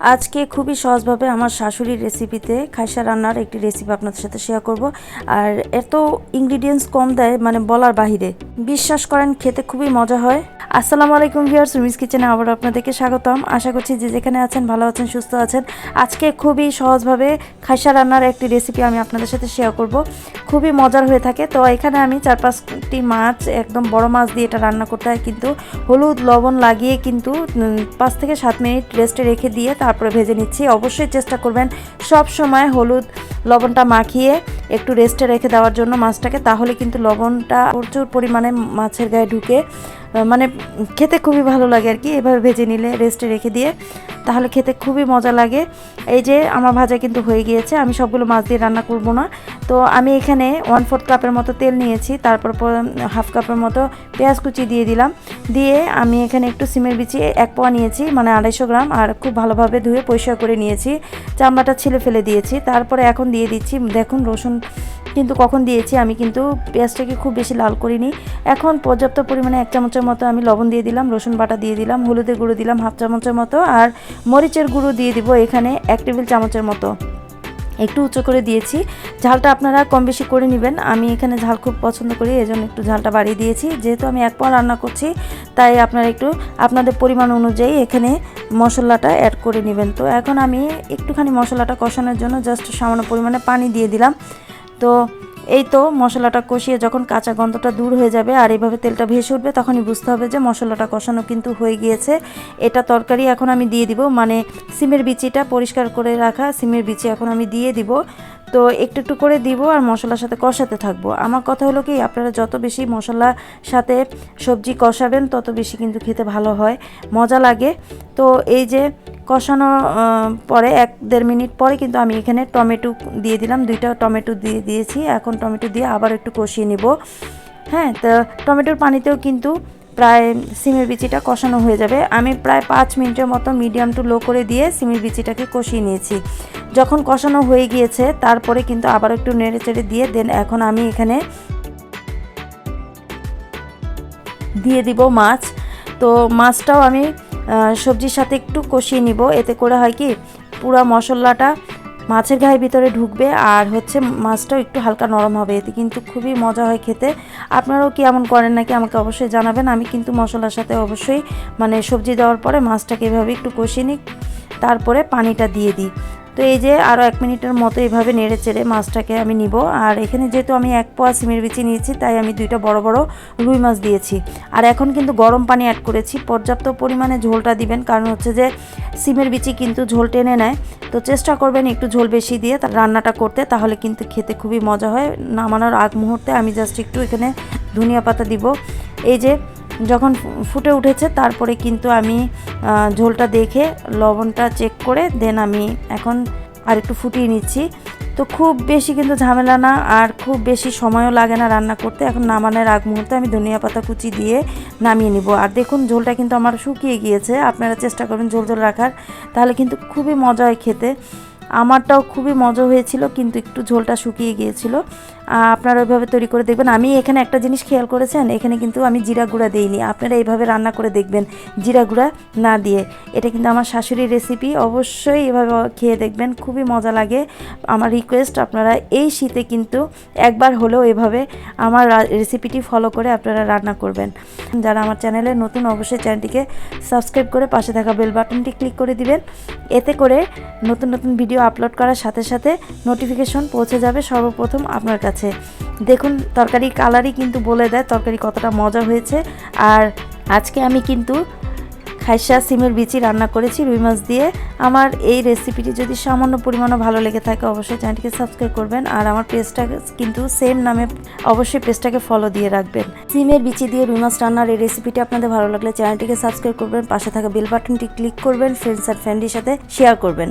আজকে খুবই সহজভাবে আমার শাশুড়ির রেসিপিতে খাইসা রান্নার একটি রেসিপি আপনাদের সাথে শেয়ার করব। আর এত ইনগ্রিডিয়েন্টস কম দেয় মানে বলার বাহিরে। বিশ্বাস করেন, খেতে খুবই মজা হয়। আসসালামু আলাইকুম ভিউয়ার্স রুমিস কিচেনে আবার আপনাদেরকে স্বাগতম। আশা করছি যে যেখানে আছেন, ভালো আছেন, সুস্থ আছেন। আজকে খুবই সহজভাবে খাইসা রান্নার একটি রেসিপি আমি আপনাদের সাথে শেয়ার করব। খুবই মজার হয়ে থাকে। তো এখানে আমি চার পাঁচটি মাছ, একদম বড় মাছ দিয়ে এটা রান্না করতে হয়। কিন্তু হলুদ, লবণ লাগিয়ে কিন্তু পাঁচ থেকে সাত মিনিট রেস্টে রেখে দিয়ে তারপরে ভেজে নিচ্ছি। অবশ্যই চেষ্টা করবেন সব সময় হলুদ, লবণটা মাখিয়ে একটু রেস্টে রেখে দেওয়ার জন্য মাছটাকে। তাহলে কিন্তু লবণটা প্রচুর পরিমাণে মাছের গায়ে ঢুকে মানে খেতে খুবই ভালো লাগে আর কি। এভাবে ভেজে নিলে, রেস্টে রেখে দিয়ে তাহলে খেতে খুবই মজা লাগে। এই যে আমার ভাজা কিন্তু হয়ে গিয়েছে, আমি সবগুলো মাছ দিয়ে রান্না করব না। তো আমি এখানে ওয়ান ফোর্থ কাপের মতো তেল নিয়েছি, তারপর হাফ কাপের মতো পেঁয়াজ কুচি দিয়ে দিলাম। দিয়ে আমি এখানে একটু সিমের বিচি, এক পোয়া নিয়েছি মানে আড়াইশো গ্রাম, আর খুব ভালোভাবে ধুয়ে পরিষ্কার করে নিয়েছি। চামড়াটা ছিলে ফেলে দিয়েছি, তারপরে এখন দিয়ে দিচ্ছি, দেখুন রসুন কিন্তু কখন দিয়েছি, আমি কিন্তু পেঁয়াজটাকে খুব বেশি লাল করিনি। এখন পর্যাপ্ত পরিমাণে এক চামচের মতো আমি লবণ দিয়ে দিলাম, রসুন বাটা দিয়ে দিলাম, হলুদের গুঁড়ো দিলাম, হাফ চামচের মতো, আর মরিচের গুঁড়ো দিয়ে দিব এখানে এক টেবিল চামচের মতো। একটু উঁচু করে দিয়েছি। ঝালটা আপনারা কম বেশি করে নেবেন। আমি এখানে ঝাল খুব পছন্দ করি, এজন্য একটু ঝালটা বাড়িয়ে দিয়েছি। যেহেতু আমি এক পা রান্না করছি, তাই আপনারা একটু আপনাদের পরিমাণ অনুযায়ী এখানে মশলাটা অ্যাড করে নেবেন। তো এখন আমি একটুখানি মশলাটা কষানোর জন্য জাস্ট সামান্য পরিমাণে পানি দিয়ে দিলাম। তো এই তো মশলাটা কষিয়ে যখন কাঁচা গন্ধটা দূর হয়ে যাবে আর এইভাবে তেলটা ভেসে উঠবে, তখনই বুঝতে হবে যে মশলাটা কষানো কিন্তু হয়ে গিয়েছে। এটা তরকারি এখন আমি দিয়ে দিব মানে সিমের বিচিটা পরিষ্কার করে রাখা সিমের বিচি এখন আমি দিয়ে দিব। তো একটু একটু করে দিব আর মশলার সাথে কষাতে থাকব। আমার কথা হলো কি, আপনারা যত বেশি মশলার সাথে সবজি কষাবেন, তত বেশি কিন্তু খেতে ভালো হয়, মজা লাগে। তো এই যে কষানো পরে এক দেড় মিনিট পরে কিন্তু আমি এখানে টমেটো দিয়ে দিলাম। দুইটা টমেটো দিয়ে দিয়েছি। এখন টমেটো দিয়ে আবার একটু কষিয়ে নিব। হ্যাঁ তো টমেটোর পানিতেও কিন্তু প্রায় সিমের বিচিটা কষানো হয়ে যাবে। আমি প্রায় পাঁচ মিনিটের মতো মিডিয়াম টু লো করে দিয়ে সিমের বিচিটাকে কষিয়ে নিয়েছি। যখন কষানো হয়ে গিয়েছে, তারপরে কিন্তু আবার একটু নেড়ে চেড়ে দিয়ে দেন। এখন আমি এখানে দিয়ে দিব মাছ। তো মাছটাও আমি সবজির সাথে একটু কষিয়ে নিব। এতে করে হয় কি, পুরো মশলাটা মাছের গায়ের ভিতরে ঢুকবে আর হচ্ছে মাছটাও একটু হালকা নরম হবে। এতে কিন্তু খুবই মজা হয় খেতে। আপনারাও কি এমন করেন নাকি আমাকে অবশ্যই জানাবেন। আমি কিন্তু মশলার সাথে অবশ্যই মানে সবজি দেওয়ার পরে মাছটাকে এভাবে একটু কষিয়ে নিই। তারপরে পানিটা দিয়ে দিই। তো এই যে আরও এক মিনিটের মতো এইভাবে নেড়ে চেড়ে মাছটাকে আমি নিব। আর এখানে যেহেতু আমি এক পোয়া সিমের বিচি নিয়েছি, তাই আমি দুইটা বড় বড় রুই মাছ দিয়েছি। আর এখন কিন্তু গরম পানি অ্যাড করেছি। পর্যাপ্ত পরিমাণে ঝোলটা দিবেন, কারণ হচ্ছে যে সিমের বিচি কিন্তু ঝোল টেনে নেয়। তো চেষ্টা করবেন একটু ঝোল বেশি দিয়ে তা- রান্নাটা করতে, তাহলে কিন্তু খেতে খুবই মজা হয়। নামানোর আগ মুহূর্তে আমি জাস্ট একটু এখানে ধনিয়া পাতা দিব। এই যে যখন ফুটে উঠেছে, তারপরে কিন্তু আমি ঝোলটা দেখে লবণটা চেক করে দেন আমি এখন আর একটু ফুটিয়ে নিচ্ছি। তো খুব বেশি কিন্তু ঝামেলা না, আর খুব বেশি সময়ও লাগে না রান্না করতে। এখন নামানোর আগ মুহূর্তে আমি ধনিয়া পাতা কুচি দিয়ে নামিয়ে নিব। আর দেখুন, ঝোলটা কিন্তু আমার শুকিয়ে গিয়েছে। আপনারা চেষ্টা করবেন ঝোল ঝোল রাখার, তাহলে কিন্তু খুবই মজা হয় খেতে। আমারটাও খুবই মজা হয়েছিল, কিন্তু একটু ঝোলটা শুকিয়ে গিয়েছিল। আপনারা ওইভাবে তৈরি করে দেখবেন। আমি এখানে একটা জিনিস খেয়াল করেছেন, এখানে কিন্তু আমি জিরা গুঁড়া দিইনি। আপনারা এইভাবে রান্না করে দেখবেন জিরা গুঁড়া না দিয়ে। এটা কিন্তু আমার শাশুড়ির রেসিপি অবশ্যই এভাবে খেয়ে দেখবেন, খুবই মজা লাগে। আমার রিকোয়েস্ট আপনারা এই শীতে কিন্তু একবার হলেও এভাবে আমার রেসিপিটি ফলো করে আপনারা রান্না করবেন। যারা আমার চ্যানেলে নতুন, অবশ্যই চ্যানেলটিকে সাবস্ক্রাইব করে পাশে থাকা বেল বাটনটি ক্লিক করে দিবেন। এতে করে নতুন নতুন ভিডিও আপলোড করার সাথে সাথে নোটিফিকেশন পৌঁছে যাবে সর্বপ্রথম আপনার কাছে। দেখুন, তরকারি কালারই কিন্তু বলে দেয় তরকারি কতটা মজা হয়েছে। আর আজকে আমি কিন্তু খাইসা সিমের বিচি রান্না করেছি, রুই মাছ দিয়ে। আমার এই রেসিপিটি যদি সামান্য পরিমাণও ভালো লেগে থাকে, অবশ্যই চ্যানেলটিকে সাবস্ক্রাইব করবেন। আর আমার পেজটা কিন্তু সেম নামে অবশ্যই পেজটাকে ফলো দিয়ে রাখবেন। সিমের বিচি দিয়ে রুই মাছ রান্নার এই রেসিপিটি আপনাদের ভালো লাগলে চ্যানেলটিকে সাবস্ক্রাইব করবেন, পাশে থাকা বেল বাটনটি ক্লিক করবেন ফ্রেন্ডস আর ফ্যামিলির সাথে শেয়ার করবেন।